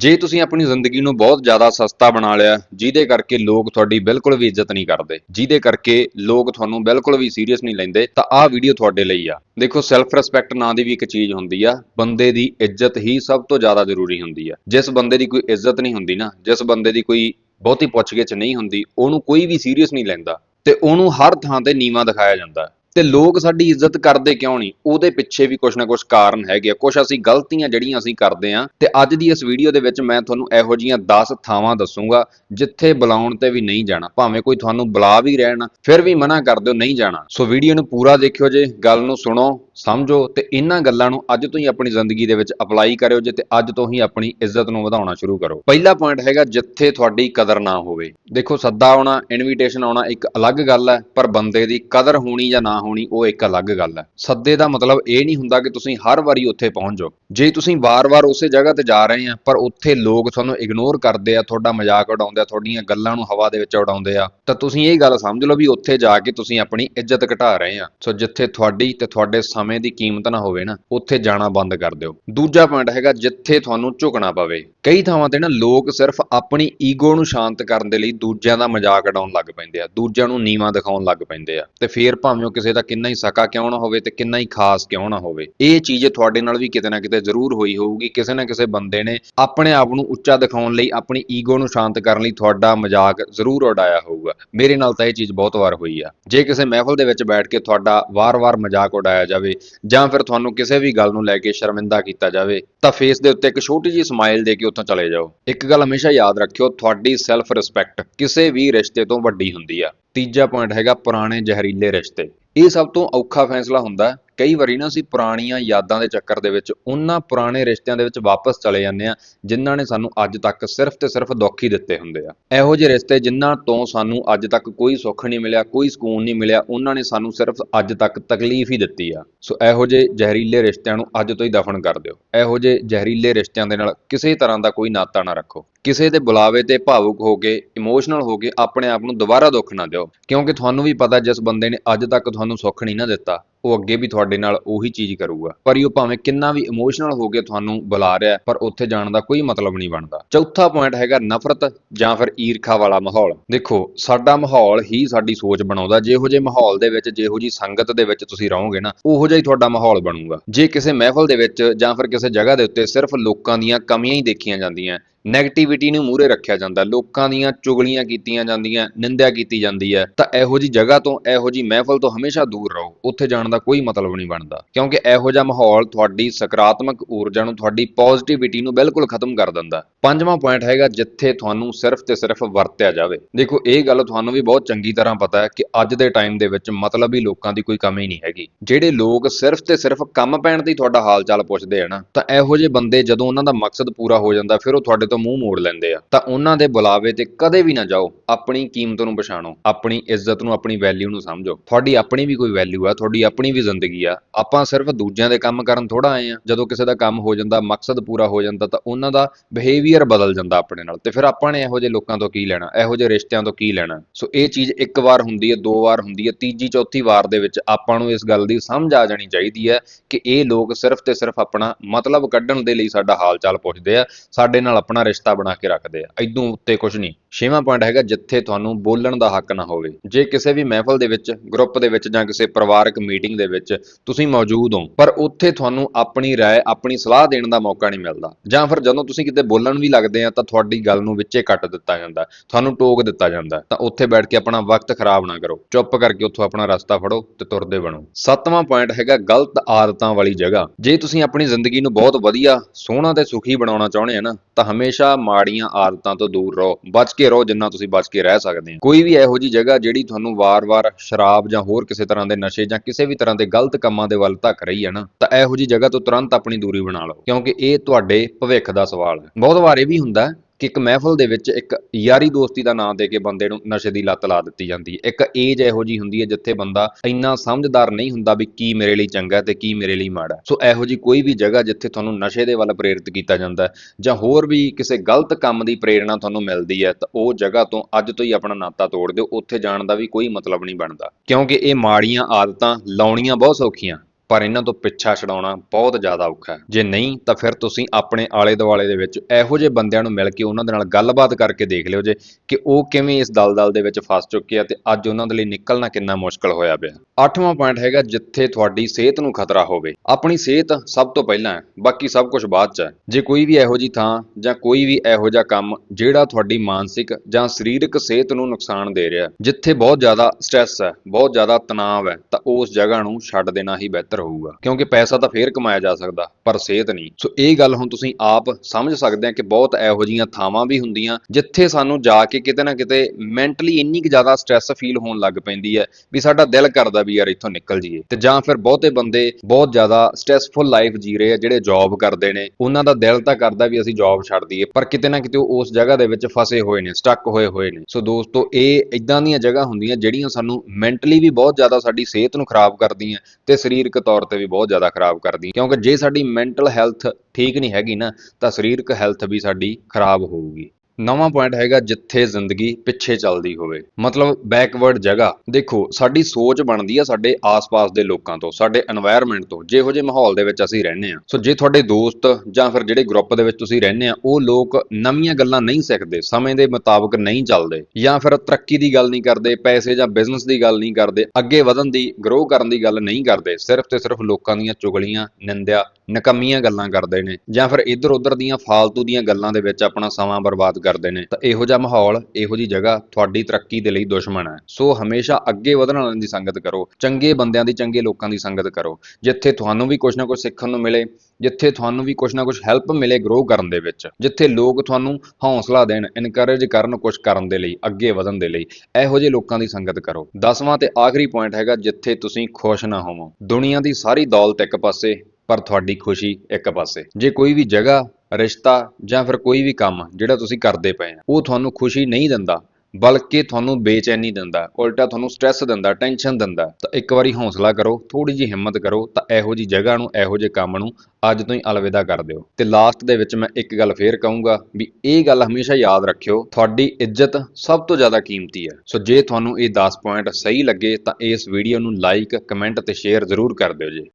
ਜੇ ਤੁਸੀਂ ਆਪਣੀ ਜ਼ਿੰਦਗੀ ਨੂੰ ਬਹੁਤ ਜ਼ਿਆਦਾ ਸਸਤਾ ਬਣਾ ਲਿਆ, ਜਿਹਦੇ ਕਰਕੇ ਲੋਕ ਤੁਹਾਡੀ ਬਿਲਕੁਲ ਵੀ ਇੱਜ਼ਤ ਨਹੀਂ ਕਰਦੇ, ਜਿਹਦੇ ਕਰਕੇ ਲੋਕ ਤੁਹਾਨੂੰ ਬਿਲਕੁਲ ਵੀ ਸੀਰੀਅਸ ਨਹੀਂ ਲੈਂਦੇ, ਤਾਂ ਆਹ ਵੀਡੀਓ ਤੁਹਾਡੇ ਲਈ ਆ। ਦੇਖੋ ਸੈਲਫ ਰਿਸਪੈਕਟ ਨਾਂ ਦੀ ਵੀ ਇੱਕ ਚੀਜ਼ ਹੁੰਦੀ ਆ, ਬੰਦੇ ਦੀ ਇੱਜ਼ਤ ਹੀ ਸਭ ਤੋਂ ਜ਼ਿਆਦਾ ਜ਼ਰੂਰੀ ਹੁੰਦੀ ਆ। ਜਿਸ ਬੰਦੇ ਦੀ ਕੋਈ ਇੱਜ਼ਤ ਨਹੀਂ ਹੁੰਦੀ ਨਾ, ਜਿਸ ਬੰਦੇ ਦੀ ਕੋਈ ਬਹੁਤੀ ਪੁੱਛਗਿੱਛ ਨਹੀਂ ਹੁੰਦੀ, ਉਹਨੂੰ ਕੋਈ ਵੀ ਸੀਰੀਅਸ ਨਹੀਂ ਲੈਂਦਾ, ਤੇ ਉਹਨੂੰ ਹਰ ਥਾਂ ਤੇ ਨੀਵਾਂ ਦਿਖਾਇਆ ਜਾਂਦਾ। ਤੇ ਲੋਕ ਸਾਡੀ ਇੱਜ਼ਤ ਕਰਦੇ ਕਿਉਂ ਨਹੀਂ? ਉਹਦੇ ਪਿੱਛੇ ਵੀ ਕੁਝ ਨਾ ਕੁਝ ਕਾਰਨ ਹੈਗੇ ਆ। ਕੁਝ ਅਸੀਂ ਗਲਤੀਆਂ ਜਿਹੜੀਆਂ ਅਸੀਂ ਕਰਦੇ ਆ, ਤੇ ਅੱਜ ਦੀ ਇਸ ਵੀਡੀਓ ਦੇ ਵਿੱਚ ਮੈਂ ਤੁਹਾਨੂੰ ਇਹੋ ਜੀਆਂ 10 ਥਾਵਾਂ ਦੱਸੂਗਾ ਜਿੱਥੇ ਬੁਲਾਉਣ ਤੇ ਵੀ ਨਹੀਂ ਜਾਣਾ। ਭਾਵੇਂ ਕੋਈ ਤੁਹਾਨੂੰ ਬੁਲਾ ਵੀ ਰਹਿਣ ਫਿਰ ਵੀ ਮਨਾ ਕਰ ਦਿਓ ਨਹੀਂ ਜਾਣਾ। ਸੋ ਵੀਡੀਓ ਨੂੰ ਪੂਰਾ ਦੇਖਿਓ ਜੇ, ਗੱਲ ਨੂੰ ਸੁਣੋ ਸਮਝੋ ਤੇ ਇਹਨਾਂ ਗੱਲਾਂ ਨੂੰ ਅੱਜ ਤੋਂ ਹੀ ਆਪਣੀ ਜ਼ਿੰਦਗੀ ਦੇ ਵਿੱਚ ਅਪਲਾਈ ਕਰਿਓ ਜੇ ਤੇ ਅੱਜ ਤੋਂ ਹੀ ਆਪਣੀ ਇੱਜ਼ਤ ਨੂੰ ਵਧਾਉਣਾ ਸ਼ੁਰੂ ਕਰੋ। ਪਹਿਲਾ ਪੁਆਇੰਟ ਹੈਗਾ ਜਿੱਥੇ ਤੁਹਾਡੀ ਕਦਰ ਨਾ ਹੋਵੇ। ਦੇਖੋ ਸੱਦਾ ਆਉਣਾ ਇਨਵੀਟੇਸ਼ਨ ਆਉਣਾ ਇੱਕ ਅਲੱਗ ਗੱਲ ਹੈ, ਪਰ ਬੰਦੇ ਦੀ ਕਦਰ ਹੋਣੀ ਜਾਂ ਨਾ ਹੋਣੀ ਉਹ ਇੱਕ ਅਲੱਗ ਗੱਲ ਹੈ। ਸੱਦੇ ਦਾ ਮਤਲਬ ਇਹ ਨਹੀਂ ਹੁੰਦਾ ਕਿ ਤੁਸੀਂ ਹਰ ਵਾਰੀ ਉੱਥੇ ਪਹੁੰਚ ਜਾਓ। ਜੇ ਤੁਸੀਂ ਵਾਰ-ਵਾਰ ਉਸੇ ਜਗ੍ਹਾ ਤੇ ਜਾ ਰਹੇ ਆ, ਪਰ ਉੱਥੇ ਲੋਕ ਤੁਹਾਨੂੰ ਇਗਨੋਰ ਕਰਦੇ ਆ, ਤੁਹਾਡਾ ਮਜ਼ਾਕ ਉਡਾਉਂਦੇ ਆ, ਤੁਹਾਡੀਆਂ ਗੱਲਾਂ ਨੂੰ ਹਵਾ ਦੇ ਵਿੱਚ ਉਡਾਉਂਦੇ ਆ, ਤਾਂ ਤੁਸੀਂ ਇਹ ਗੱਲ ਸਮਝ ਲਓ ਵੀ ਉੱਥੇ ਜਾ ਕੇ ਤੁਸੀਂ ਆਪਣੀ ਇੱਜ਼ਤ ਘਟਾ ਰਹੇ ਆ। ਸੋ ਜਿੱਥੇ ਤੁਹਾਡੀ ਤੇ ਤੁਹਾਡੇ ਸਮੇਂ ਦੀ ਕੀਮਤ ਨਾ ਹੋਵੇ ਨਾ, ਉੱਥੇ ਜਾਣਾ ਬੰਦ ਕਰ ਦਿਓ। ਦੂਜਾ ਪੁਆਇੰਟ ਹੈਗਾ ਜਿੱਥੇ ਤੁਹਾਨੂੰ ਝੁਕਣਾ ਪਵੇ। ਕਈ ਥਾਵਾਂ ਤੇ ਨਾ ਲੋਕ ਸਿਰਫ ਆਪਣੀ ਈਗੋ ਨੂੰ ਸ਼ਾਂਤ ਕਰਨ ਦੇ ਲਈ ਦੂਜਿਆਂ ਦਾ ਮਜ਼ਾਕ ਉਡਾਉਣ ਲੱਗ ਪੈਂਦੇ ਆ, ਦੂਜਿਆਂ ਨੂੰ ਨੀਵਾਂ ਦਿਖਾਉਣ ਲੱਗ ਪੈਂਦੇ ਆ। ਤੇ ਫੇਰ ਭਾਵੇਂ ਉਹ ਕਿਸੇ ਦਾ ਕਿੰਨਾ ਹੀ ਸਕਾ ਕਿਉਂ ਨਾ ਹੋਵੇ ਤੇ ਕਿੰਨਾ ਹੀ ਖਾਸ ਕਿਉਂ ਨਾ ਹੋਵੇ, ਇਹ ਚੀਜ਼ ਤੁਹਾਡੇ ਨਾਲ ਵੀ ਕਿਤੇ ਨਾ ਕਿਤੇ ਜ਼ਰੂਰ ਹੋਈ ਹੋਊਗੀ। ਕਿਸੇ ਨਾ ਕਿਸੇ ਬੰਦੇ ਨੇ ਆਪਣੇ ਆਪ ਨੂੰ ਉੱਚਾ ਦਿਖਾਉਣ ਲਈ, ਆਪਣੀ ਈਗੋ ਨੂੰ ਸ਼ਾਂਤ ਕਰਨ ਲਈ ਤੁਹਾਡਾ ਮਜ਼ਾਕ ਜ਼ਰੂਰ ਉਡਾਇਆ ਹੋਊਗਾ। ਮੇਰੇ ਨਾਲ ਤਾਂ ਇਹ ਚੀਜ਼ ਬਹੁਤ ਵਾਰ ਹੋਈ ਆ। ਜੇ ਕਿਸੇ ਮਹਿਫਲ ਦੇ ਵਿੱਚ ਬੈਠ ਕੇ ਤੁਹਾਡਾ ਵਾਰ-ਵਾਰ ਮਜ਼ਾਕ ਉਡਾਇਆ ਜਾਵੇ ਜਾਂ ਫਿਰ ਤੁਹਾਨੂੰ ਕਿਸੇ ਵੀ ਗੱਲ ਨੂੰ ਲੈ ਕੇ ਸ਼ਰਮਿੰਦਾ ਕੀਤਾ ਜਾਵੇ, ਤਾਂ ਫੇਸ ਦੇ ਉੱਤੇ ਇੱਕ ਛੋਟੀ ਜਿਹੀ ਸਮਾਈਲ ਦੇ ਕੇ ਉੱਥੋਂ ਚਲੇ ਜਾਓ। ਇੱਕ ਗੱਲ ਹਮੇਸ਼ਾ ਯਾਦ ਰੱਖਿਓ, ਤੁਹਾਡੀ ਸੈਲਫ ਰਿਸਪੈਕਟ ਕਿਸੇ ਵੀ ਰਿਸ਼ਤੇ ਤੋਂ ਵੱਡੀ ਹੁੰਦੀ ਆ। ਤੀਜਾ ਪੁਆਇੰਟ ਹੈਗਾ ਪੁਰਾਣੇ ਜ਼ਹਿਰੀਲੇ ਰਿਸ਼ਤੇ। ਇਹ ਸਭ ਤੋਂ ਔਖਾ ਫੈਸਲਾ ਹੁੰਦਾ ਕਈ ਵਾਰੀ ਨਾ ਅਸੀਂ ਪੁਰਾਣੀਆਂ ਯਾਦਾਂ ਦੇ ਚੱਕਰ ਦੇ ਵਿੱਚ ਉਹਨਾਂ ਪੁਰਾਣੇ ਰਿਸ਼ਤਿਆਂ ਦੇ ਵਿੱਚ ਵਾਪਸ ਚਲੇ ਜਾਂਦੇ ਆ ਜਿਨ੍ਹਾਂ ਨੇ ਸਾਨੂੰ ਅੱਜ ਤੱਕ ਸਿਰਫ ਤੇ ਸਿਰਫ ਦੁੱਖ ਹੀ ਦਿੱਤੇ ਹੁੰਦੇ ਆ। ਇਹੋ ਜਿਹੇ ਰਿਸ਼ਤੇ ਜਿਨ੍ਹਾਂ ਤੋਂ ਸਾਨੂੰ ਅੱਜ ਤੱਕ ਕੋਈ ਸੁੱਖ ਨਹੀਂ ਮਿਲਿਆ, ਕੋਈ ਸਕੂਨ ਨਹੀਂ ਮਿਲਿਆ, ਉਹਨਾਂ ਨੇ ਸਾਨੂੰ ਸਿਰਫ ਅੱਜ ਤੱਕ ਤਕਲੀਫ ਹੀ ਦਿੱਤੀ ਆ। ਸੋ ਇਹੋ ਜਿਹੇ ਜ਼ਹਿਰੀਲੇ ਰਿਸ਼ਤਿਆਂ ਨੂੰ ਅੱਜ ਤੋਂ ਹੀ ਦਫਨ ਕਰ ਦਿਓ। ਇਹੋ ਜਿਹੇ ਜ਼ਹਿਰੀਲੇ ਰਿਸ਼ਤਿਆਂ ਦੇ ਨਾਲ ਕਿਸੇ ਤਰ੍ਹਾਂ ਦਾ ਕੋਈ ਨਾਤਾ ਨਾ ਰੱਖੋ। ਕਿਸੇ ਦੇ ਬੁਲਾਵੇ ਤੇ ਭਾਵੁਕ ਹੋ ਕੇ, ਇਮੋਸ਼ਨਲ ਹੋ ਕੇ ਆਪਣੇ ਆਪ ਨੂੰ ਦੁਬਾਰਾ ਦੁੱਖ ਨਾ ਦਿਓ। ਕਿਉਂਕਿ ਤੁਹਾਨੂੰ ਵੀ ਪਤਾ ਜਿਸ ਬੰਦੇ ਨੇ ਅੱਜ ਤੱਕ ਤੁਹਾਨੂੰ ਸੁੱਖ ਨਹੀਂ ਨਾ ਦਿੱਤਾ ਉਹ ਅੱਗੇ ਵੀ ਤੁਹਾਡੇ ਨਾਲ ਉਹੀ ਚੀਜ਼ ਕਰੂਗਾ। ਪਰ ਉਹ ਭਾਵੇਂ ਕਿੰਨਾ ਵੀ ਇਮੋਸ਼ਨਲ ਹੋ ਕੇ ਤੁਹਾਨੂੰ ਬੁਲਾ ਰਿਹਾ, ਪਰ ਉੱਥੇ ਜਾਣ ਦਾ ਕੋਈ ਮਤਲਬ ਨਹੀਂ ਬਣਦਾ। ਚੌਥਾ ਪੁਆਇੰਟ ਹੈਗਾ ਨਫ਼ਰਤ ਜਾਂ ਫਿਰ ਈਰਖਾ ਵਾਲਾ ਮਾਹੌਲ। ਦੇਖੋ, ਸਾਡਾ ਮਾਹੌਲ ਹੀ ਸਾਡੀ ਸੋਚ ਬਣਾਉਂਦਾ। ਜਿਹੋ ਜਿਹੇ ਮਾਹੌਲ ਦੇ ਵਿੱਚ, ਜਿਹੋ ਜੀ ਸੰਗਤ ਦੇ ਵਿੱਚ ਤੁਸੀਂ ਰਹੋਗੇ ਨਾ, ਉਹੋ ਜਿਹਾ ਹੀ ਤੁਹਾਡਾ ਮਾਹੌਲ ਬਣੂਗਾ। ਜੇ ਕਿਸੇ ਮਹਿਫਲ ਦੇ ਵਿੱਚ ਜਾਂ ਫਿਰ ਕਿਸੇ ਜਗ੍ਹਾ ਦੇ ਉੱਤੇ ਸਿਰਫ ਲੋਕਾਂ ਦੀਆਂ ਕਮੀਆਂ ਹੀ ਦੇਖੀਆਂ ਜਾਂਦੀਆਂ ਨੈਗੇਟਿਵਿਟੀ ਨੂੰ ਮੂਹਰੇ ਰੱਖਿਆ ਜਾਂਦਾ, ਲੋਕਾਂ ਦੀਆਂ ਚੁਗਲੀਆਂ ਕੀਤੀਆਂ ਜਾਂਦੀਆਂ, ਨਿੰਦਿਆ ਕੀਤੀ ਜਾਂਦੀ ਹੈ, ਤਾਂ ਇਹੋ ਜੀ ਜਗ੍ਹਾ ਤੋਂ, ਇਹੋ ਜੀ ਮਹਿਫਲ ਤੋਂ ਹਮੇਸ਼ਾ ਦੂਰ ਰਹੋ, ਉੱਥੇ ਜਾਣ ਦਾ ਕੋਈ ਮਤਲਬ ਨਹੀਂ ਬਣਦਾ, ਕਿਉਂਕਿ ਇਹੋ ਜਿਹਾ ਮਾਹੌਲ ਤੁਹਾਡੀ ਸਕਾਰਾਤਮਕ ਊਰਜਾ ਨੂੰ, ਤੁਹਾਡੀ ਪੋਜ਼ਿਟਿਵਿਟੀ ਨੂੰ ਬਿਲਕੁਲ ਖਤਮ ਕਰ ਦਿੰਦਾ ਪੰਜਵਾਂ ਪੁਆਇੰਟ ਹੈਗਾ ਜਿੱਥੇ ਤੁਹਾਨੂੰ ਸਿਰਫ ਤੇ ਸਿਰਫ ਵਰਤਿਆ ਜਾਵੇ। ਦੇਖੋ, ਇਹ ਗੱਲ ਤੁਹਾਨੂੰ ਵੀ ਬਹੁਤ ਚੰਗੀ ਤਰ੍ਹਾਂ ਪਤਾ ਹੈ ਕਿ ਅੱਜ ਦੇ ਟਾਈਮ ਦੇ ਵਿੱਚ ਮਤਲਬ ਹੀ ਲੋਕਾਂ ਦੀ ਕੋਈ ਕਮੀ ਨਹੀਂ ਹੈਗੀ। ਜਿਹੜੇ ਲੋਕ ਸਿਰਫ ਤੇ ਸਿਰਫ ਕੰਮ ਪੈਣ ਤੇ ਤੁਹਾਡਾ ਹਾਲ ਚਾਲ ਪੁੱਛਦੇ ਆ ਨਾ, ਤਾਂ ਇਹੋ ਜਿਹੇ ਬੰਦੇ ਜਦੋਂ ਉਹਨਾਂ ਦਾ ਮਕਸਦ ਪੂਰਾ ਹੋ ਜਾਂਦਾ, ਫਿਰ ਉਹ ਤੁਹਾਡੇ ਤੋਂ ਮੂੰਹ ਮੋੜ ਲੈਂਦੇ ਆ। ਤਾਂ ਉਹਨਾਂ ਦੇ ਬੁਲਾਵੇ ਤੇ ਕਦੇ ਵੀ ਨਾ ਜਾਓ। ਆਪਣੀ ਕੀਮਤ ਨੂੰ ਪਛਾਣੋ। ਆਪਣੀ ਇੱਜ਼ਤ ਨੂੰ, ਆਪਣੀ ਵੈਲਿਊ ਨੂੰ ਸਮਝੋ। ਤੁਹਾਡੀ ਆਪਣੀ ਵੀ ਕੋਈ ਵੈਲਿਊ ਆ, ਤੁਹਾਡੀ ਆਪਣੀ ਵੀ ਜ਼ਿੰਦਗੀ ਆ। ਆਪਾਂ ਸਿਰਫ ਦੂਜਿਆਂ ਦੇ ਕੰਮ ਕਰਨ ਥੋੜਾ ਆਏ ਆ। ਜਦੋਂ ਕਿਸੇ ਦਾ ਕੰਮ ਹੋ ਜਾਂਦਾ, ਮਕਸਦ ਪੂਰਾ ਹੋ ਜਾਂਦਾ, ਤਾਂ ਉਹਨਾਂ ਦਾ ਬਿਹੇਵੀਅਰ ਬਦਲ ਜਾਂਦਾ ਆਪਣੇ ਨਾਲ। ਤੇ ਫਿਰ ਆਪਾਂ ਨੇ ਇਹੋ ਜਿਹੇ ਲੋਕਾਂ ਤੋਂ ਕੀ ਲੈਣਾ? ਇਹੋ ਜਿਹੇ ਰਿਸ਼ਤਿਆਂ ਤੋਂ ਕੀ ਲੈਣਾ? ਸੋ ਇਹ ਚੀਜ਼ ਇੱਕ ਵਾਰ ਹੁੰਦੀ ਹੈ, ਦੋ ਵਾਰ ਹੁੰਦੀ ਹੈ, ਤੀਜੀ, ਚੌਥੀ ਵਾਰ ਦੇ ਵਿੱਚ ਆਪਾਂ ਨੂੰ ਇਸ ਗੱਲ ਦੀ ਸਮਝ ਆ ਜਾਣੀ ਚਾਹੀਦੀ ਹੈ ਕਿ ਇਹ ਲੋਕ ਸਿਰਫ ਤੇ ਸਿਰਫ ਆਪਣਾ ਮਤਲਬ ਕੱਢਣ ਦੇ ਲਈ ਸਾਡਾ ਹਾਲ ਚਾਲ ਪੁੱਛਦੇ ਆ। ਸਾਡੇ ਨਾਲ ਆਪਣਾ ਰਿਸ਼ਤਾ ਬਣਾ ਕੇ ਰੱਖਦੇ ਆ ਇਦੋਂ ਉੱਤੇ ਕੁਝ ਨਹੀਂ ਛੇਵਾਂ ਪੁਆਇੰਟ ਹੈਗਾ ਜਿੱਥੇ ਤੁਹਾਨੂੰ ਬੋਲਣ ਦਾ ਹੱਕ ਨਾ ਹੋਵੇ ਜੇ ਕਿਸੇ ਵੀ ਮਹਿਫਲ ਦੇ ਵਿੱਚ ਗਰੁੱਪ ਦੇ ਵਿੱਚ ਜਾਂ ਕਿਸੇ ਪਰਿਵਾਰਕ ਮੀਟਿੰਗ ਦੇ ਵਿੱਚ ਤੁਸੀਂ ਮੌਜੂਦ ਹੋ ਪਰ ਉੱਥੇ ਤੁਹਾਨੂੰ ਆਪਣੀ رائے ਆਪਣੀ ਸਲਾਹ ਦੇਣ ਦਾ ਮੌਕਾ ਨਹੀਂ ਮਿਲਦਾ ਜਾਂ ਫਿਰ ਜਦੋਂ ਤੁਸੀਂ ਕਿਤੇ ਬੋਲਣ ਵੀ ਲੱਗਦੇ ਆ ਤਾਂ ਤੁਹਾਡੀ ਗੱਲ ਨੂੰ ਵਿੱਚੇ ਕੱਟ ਦਿੱਤਾ ਜਾਂਦਾ ਤੁਹਾਨੂੰ ਟੋਕ ਦਿੱਤਾ ਜਾਂਦਾ ਤਾਂ ਉੱਥੇ ਬੈਠ ਕੇ ਆਪਣਾ ਵਕਤ ਖਰਾਬ ਨਾ ਕਰੋ ਚੁੱਪ ਕਰਕੇ ਉੱਥੋਂ ਆਪਣਾ ਰਸਤਾ ਫੜੋ ਤੇ ਤੁਰਦੇ ਬਣੋ ਸੱਤਵਾਂ ਪੁਆਇੰਟ ਹੈਗਾ ਗਲਤ ਆਦਤਾਂ ਵਾਲੀ ਜਗ੍ਹਾ ਜੇ ਤੁਸੀਂ ਆਪਣੀ ਜ਼ਿੰਦਗੀ ਨੂੰ ਬਹੁਤ ਵਧੀਆ ਸੋਹਣਾ ਤੇ ਸੁਖੀ ਬਣਾਉਣਾ ਚਾਹੁੰਦੇ ਆ ਨਾ ਤਾਂ ਹਮੇਸ਼ਾ ਮਾੜੀਆਂ ਆਦਤਾਂ ਤੋਂ ਦੂਰ ਰਹੋ, ਬਚ ਕੇ ਰਹੋ ਜਿੰਨਾ ਤੁਸੀਂ ਬਚ ਕੇ ਰਹਿ ਸਕਦੇ ਹੋ। ਕੋਈ ਵੀ ਇਹੋ ਜੀ ਜਗ੍ਹਾ ਜਿਹੜੀ ਤੁਹਾਨੂੰ ਵਾਰ-ਵਾਰ ਸ਼ਰਾਬ ਜਾਂ ਹੋਰ ਕਿਸੇ ਤਰ੍ਹਾਂ ਦੇ ਨਸ਼ੇ ਜਾਂ ਕਿਸੇ ਵੀ ਤਰ੍ਹਾਂ ਦੇ ਗਲਤ ਕੰਮਾਂ ਦੇ ਵੱਲ ਧੱਕ ਰਹੀ ਹੈ ਨਾ, ਤਾਂ ਇਹੋ ਜੀ ਜਗ੍ਹਾ ਤੋਂ ਤੁਰੰਤ ਆਪਣੀ ਦੂਰੀ ਬਣਾ ਲਓ, ਕਿਉਂਕਿ ਇਹ ਤੁਹਾਡੇ ਭਵਿੱਖ ਦਾ ਸਵਾਲ ਹੈ। ਬਹੁਤ ਵਾਰ ਇਹ ਵੀ ਹੁੰਦਾ ਕਿ ਇੱਕ ਮਹਿਫਲ ਦੇ ਵਿੱਚ ਇੱਕ ਯਾਰੀ ਦੋਸਤੀ ਦਾ ਨਾਂ ਦੇ ਕੇ ਬੰਦੇ ਨੂੰ ਨਸ਼ੇ ਦੀ ਲੱਤ ਲਾ ਦਿੱਤੀ ਜਾਂਦੀ ਹੈ। ਇੱਕ ਏਜ ਇਹੋ ਜੀ ਹੁੰਦੀ ਹੈ ਜਿੱਥੇ ਬੰਦਾ ਇੰਨਾ ਸਮਝਦਾਰ ਨਹੀਂ ਹੁੰਦਾ ਵੀ ਕੀ ਮੇਰੇ ਲਈ ਚੰਗਾ ਹੈ ਤੇ ਕੀ ਮੇਰੇ ਲਈ ਮਾੜਾ ਸੋ ਇਹੋ ਜੀ ਕੋਈ ਵੀ ਜਗ੍ਹਾ ਜਿੱਥੇ ਤੁਹਾਨੂੰ ਨਸ਼ੇ ਦੇ ਵੱਲ ਪ੍ਰੇਰਿਤ ਕੀਤਾ ਜਾਂਦਾ ਜਾਂ ਹੋਰ ਵੀ ਕਿਸੇ ਗਲਤ ਕੰਮ ਦੀ ਪ੍ਰੇਰਣਾ ਤੁਹਾਨੂੰ ਮਿਲਦੀ ਹੈ ਤਾਂ ਉਹ ਜਗ੍ਹਾ ਤੋਂ ਅੱਜ ਤੋਂ ਹੀ ਆਪਣਾ ਨਾਤਾ ਤੋੜ ਦਿਓ। ਉੱਥੇ ਜਾਣ ਦਾ ਵੀ ਕੋਈ ਮਤਲਬ ਨਹੀਂ ਬਣਦਾ। ਕਿਉਂਕਿ ਇਹ ਮਾੜੀਆਂ ਆਦਤਾਂ ਲਾਉਣੀਆਂ ਬਹੁਤ ਸੌਖੀਆਂ। ਪਰ ਇਹਨਾਂ ਤੋਂ ਪਿੱਛਾ ਛਡਾਉਣਾ ਬਹੁਤ ਜ਼ਿਆਦਾ ਔਖਾ ਹੈ। ਜੇ ਨਹੀਂ, ਤਾਂ ਫਿਰ ਤੁਸੀਂ ਆਪਣੇ ਆਲੇ ਦੁਆਲੇ ਦੇ ਵਿੱਚ ਇਹੋ ਜਿਹੇ ਬੰਦਿਆਂ ਨੂੰ ਮਿਲ ਕੇ ਉਹਨਾਂ ਦੇ ਨਾਲ ਗੱਲਬਾਤ ਕਰਕੇ ਦੇਖ ਲਿਓ ਜੇ ਕਿ ਉਹ ਕਿਵੇਂ ਇਸ ਦਲਦਲ ਦੇ ਵਿੱਚ ਫਸ ਚੁੱਕੇ ਆ ਤੇ ਅੱਜ ਉਹਨਾਂ ਦੇ ਲਈ ਨਿਕਲਣਾ ਕਿੰਨਾ ਮੁਸ਼ਕਲ ਹੋਇਆ ਪਿਆ। ਅੱਠਵਾਂ ਪੁਆਇੰਟ ਹੈਗਾ ਜਿੱਥੇ ਤੁਹਾਡੀ ਸਿਹਤ ਨੂੰ ਖਤਰਾ ਹੋਵੇ। ਆਪਣੀ ਸਿਹਤ ਸਭ ਤੋਂ ਪਹਿਲਾਂ ਹੈ, ਬਾਕੀ ਸਭ ਕੁਝ ਬਾਅਦ ਚ ਹੈ। ਜੇ ਕੋਈ ਵੀ ਇਹੋ ਜੀ ਥਾਂ ਜਾਂ ਕੋਈ ਵੀ ਇਹੋ ਜਿਹਾ ਕੰਮ ਜਿਹੜਾ ਤੁਹਾਡੀ ਮਾਨਸਿਕ ਜਾਂ ਸਰੀਰਕ ਸਿਹਤ ਨੂੰ ਨੁਕਸਾਨ ਦੇ ਰਿਹਾ, ਜਿੱਥੇ ਬਹੁਤ ਜ਼ਿਆਦਾ ਸਟ੍ਰੈਸ ਹੈ, ਬਹੁਤ ਜ਼ਿਆਦਾ ਤਣਾਅ ਹੈ, ਤਾਂ ਉਸ ਜਗ੍ਹਾ ਨੂੰ ਛੱਡ ਦੇਣਾ ਹੀ ਬਿਹਤਰ ਹੋਊਗਾ ਕਿਉਂਕਿ ਪੈਸਾ ਤਾਂ ਫੇਰ ਕਮਾਇਆ ਜਾ ਸਕਦਾ। ਪਰ ਸਿਹਤ ਨਹੀਂ। ਸੋ ਇਹ ਗੱਲ ਹੁਣ ਤੁਸੀਂ ਆਪ ਸਮਝ ਸਕਦੇ ਆ ਕਿ ਬਹੁਤ ਇਹੋ ਜਿਹੀਆਂ ਥਾਵਾਂ ਵੀ ਹੁੰਦੀਆਂ, ਜਿੱਥੇ ਸਾਨੂੰ ਜਾ ਕੇ ਕਿਤੇ ਨਾ ਕਿਤੇ ਮੈਂਟਲੀ ਇੰਨੀ ਕੁ ਜ਼ਿਆਦਾ ਸਟ੍ਰੈਸ ਫੀਲ ਹੋਣ ਲੱਗ ਪੈਂਦੀ ਹੈ ਵੀ ਸਾਡਾ ਦਿਲ ਕਰਦਾ ਵੀ ਯਾਰ ਇੱਥੋਂ ਨਿਕਲ ਜਾਈਏ। ਤੇ ਜਾਂ ਫਿਰ ਬਹੁਤੇ ਬੰਦੇ ਬਹੁਤ ਜ਼ਿਆਦਾ ਸਟ੍ਰੈਸਫੁਲ ਲਾਈਫ ਜੀ ਰਹੇ ਆ, ਜਿਹੜੇ ਜੌਬ ਕਰਦੇ ਨੇ। ਉਹਨਾਂ ਦਾ ਦਿਲ ਤਾਂ ਕਰਦਾ ਵੀ ਅਸੀਂ ਜੌਬ ਛੱਡ ਦਈਏ, ਪਰ ਕਿਤੇ ਨਾ ਕਿਤੇ ਉਹ ਉਸ ਜਗ੍ਹਾ ਦੇ ਵਿੱਚ ਫਸੇ ਹੋਏ ਨੇ ਸਟਕ ਹੋਏ ਹੋਏ ਨੇ। ਸੋ ਦੋਸਤੋ, ਇਹ ਇਦਾਂ ਦੀਆਂ ਜਗ੍ਹਾ ਹੁੰਦੀਆਂ ਜਿਹੜੀਆਂ ਸਾਨੂੰ ਮੈਂਟਲੀ ਵੀ ਬਹੁਤ ਜ਼ਿਆਦਾ ਸਾਡੀ ਸਿਹਤ ਨੂੰ ਖਰਾਬ ਕਰਦੀਆਂ ਤੇ ਸਰੀਰਕ ਤੌਰ ਤੇ ਵੀ ਬਹੁਤ ਜ਼ਿਆਦਾ ਖਰਾਬ ਕਰਦੀਆਂ। ਕਿਉਂਕਿ ਜੇ ਸਾਡੀ ਮੈਂਟਲ ਹੈਲਥ ਠੀਕ ਨਹੀਂ ਹੈਗੀ ਨਾ, ਤਾਂ ਸਰੀਰਕ ਹੈਲਥ ਵੀ ਸਾਡੀ ਖਰਾਬ ਹੋਊਗੀ। ਨਵਾਂ ਪੁਆਇੰਟ ਹੈਗਾ ਜਿੱਥੇ ਜ਼ਿੰਦਗੀ ਪਿੱਛੇ ਚੱਲਦੀ ਹੋਵੇ। ਮਤਲਬ ਬੈਕਵਰਡ ਜਗ੍ਹਾ। ਦੇਖੋ, ਸਾਡੀ ਸੋਚ ਬਣਦੀ ਆ ਸਾਡੇ ਆਸ-ਪਾਸ ਦੇ ਲੋਕਾਂ ਤੋਂ, ਸਾਡੇ এনवायरमेंट ਤੋਂ। ਜਿਹੋ ਜਿਹੇ ਮਾਹੌਲ ਦੇ ਵਿੱਚ ਅਸੀਂ ਰਹਿੰਦੇ ਆ। ਸੋ ਜੇ ਤੁਹਾਡੇ ਦੋਸਤ ਜਾਂ ਫਿਰ ਜਿਹੜੇ ਗਰੁੱਪ ਦੇ ਵਿੱਚ ਤੁਸੀਂ ਰਹਿੰਦੇ ਆ, ਉਹ ਲੋਕ ਨਵੀਆਂ ਗੱਲਾਂ ਨਹੀਂ ਸਿੱਖਦੇ, ਸਮੇਂ ਦੇ ਮੁਤਾਬਕ ਨਹੀਂ ਚੱਲਦੇ, ਜਾਂ ਫਿਰ ਤਰੱਕੀ ਦੀ ਗੱਲ ਨਹੀਂ ਕਰਦੇ, ਪੈਸੇ ਜਾਂ ਬਿਜ਼ਨਸ ਦੀ ਗੱਲ ਨਹੀਂ ਕਰਦੇ, ਅੱਗੇ ਵਧਣ ਦੀ ਗਰੋ ਕਰਨ ਦੀ ਗੱਲ ਨਹੀਂ ਕਰਦੇ, ਸਿਰਫ ਤੇ ਸਿਰਫ ਲੋਕਾਂ ਦੀਆਂ ਚੁਗਲੀਆਂ, ਨਿੰਦਿਆ ਨਕਮੀਆਂ ਗੱਲਾਂ ਕਰਦੇ ਨੇ ਜਾਂ ਫਿਰ ਇੱਧਰ ਉੱਧਰ ਦੀਆਂ ਫਾਲਤੂ ਦੀਆਂ ਗੱਲਾਂ ਦੇ ਵਿੱਚ ਆਪਣਾ ਸਮਾਂ ਬਰਬਾਦ ਕਰਦੇ ਨੇ। ਤਾਂ ਇਹੋ ਜਿਹਾ ਮਾਹੌਲ, ਇਹੋ ਜੀ ਜਗ੍ਹਾ ਤੁਹਾਡੀ ਤਰੱਕੀ ਦੇ ਲਈ ਦੁਸ਼ਮਣ ਹੈ। ਸੋ ਹਮੇਸ਼ਾ ਅੱਗੇ ਵਧਣ ਵਾਲਿਆਂ ਦੀ ਸੰਗਤ ਕਰੋ, ਚੰਗੇ ਬੰਦਿਆਂ ਦੀ, ਚੰਗੇ ਲੋਕਾਂ ਦੀ ਸੰਗਤ ਕਰੋ। ਜਿੱਥੇ ਤੁਹਾਨੂੰ ਵੀ ਕੁਝ ਨਾ ਕੁਝ ਸਿੱਖਣ ਨੂੰ ਮਿਲੇ, ਜਿੱਥੇ ਤੁਹਾਨੂੰ ਵੀ ਕੁਝ ਨਾ ਕੁਝ ਹੈਲਪ ਮਿਲੇ ਗਰੋ ਕਰਨ ਦੇ ਵਿੱਚ, ਜਿੱਥੇ ਲੋਕ ਤੁਹਾਨੂੰ ਹੌਸਲਾ ਦੇਣ ਇਨਕਰੇਜ ਕਰਨ ਕੁਝ ਕਰਨ ਦੇ ਲਈ, ਅੱਗੇ ਵਧਣ ਦੇ ਲਈ, ਇਹੋ ਜਿਹੇ ਲੋਕਾਂ ਦੀ ਸੰਗਤ ਕਰੋ। ਦਸਵਾਂ ਤੇ ਆਖਰੀ ਪੁਆਇੰਟ ਹੈਗਾ, ਜਿੱਥੇ ਤੁਸੀਂ ਖੁਸ਼ ਨਾ ਹੋਵੋ। ਦੁਨੀਆ ਦੀ ਸਾਰੀ ਦੌਲਤ ਇੱਕ ਪਾਸੇ ਪਰ ਤੁਹਾਡੀ ਖੁਸ਼ੀ ਇੱਕ ਪਾਸੇ। ਜੇ ਕੋਈ ਵੀ ਜਗ੍ਹਾ, ਰਿਸ਼ਤਾ ਜਾਂ ਫਿਰ ਕੋਈ ਵੀ ਕੰਮ ਜਿਹੜਾ ਤੁਸੀਂ ਕਰਦੇ ਪਏ ਆ, ਉਹ ਤੁਹਾਨੂੰ ਖੁਸ਼ੀ ਨਹੀਂ ਦਿੰਦਾ, ਬਲਕਿ ਤੁਹਾਨੂੰ ਬੇਚੈਨੀ ਦਿੰਦਾ, ਉਲਟਾ ਤੁਹਾਨੂੰ ਸਟ੍ਰੈਸ ਦਿੰਦਾ ਟੈਨਸ਼ਨ ਦਿੰਦਾ, ਤਾਂ ਇੱਕ ਵਾਰੀ ਹੌਸਲਾ ਕਰੋ ਥੋੜੀ ਜਿਹੀ ਹਿੰਮਤ ਕਰੋ, ਤਾਂ ਇਹੋ ਜੀ ਜਗ੍ਹਾ ਨੂੰ, ਇਹੋ ਜਿਹੇ ਕੰਮ ਨੂੰ ਅੱਜ ਤੋਂ ਹੀ ਅਲਵਿਦਾ ਕਰ ਦਿਓ। ਤੇ ਲਾਸਟ ਦੇ ਵਿੱਚ ਮੈਂ ਇੱਕ ਗੱਲ ਫੇਰ ਕਹੂੰਗਾ ਵੀ ਇਹ ਗੱਲ ਹਮੇਸ਼ਾ ਯਾਦ ਰੱਖਿਓ, ਤੁਹਾਡੀ ਇੱਜ਼ਤ ਸਭ ਤੋਂ ਜ਼ਿਆਦਾ ਕੀਮਤੀ ਹੈ। ਸੋ ਜੇ ਤੁਹਾਨੂੰ ਇਹ 10 ਪੁਆਇੰਟ ਸਹੀ ਲੱਗੇ, ਤਾਂ ਇਸ ਵੀਡੀਓ ਨੂੰ ਲਾਈਕ ਕਮੈਂਟ ਤੇ ਸ਼ੇਅਰ ਜ਼ਰੂਰ ਕਰ ਦਿਓ ਜੀ।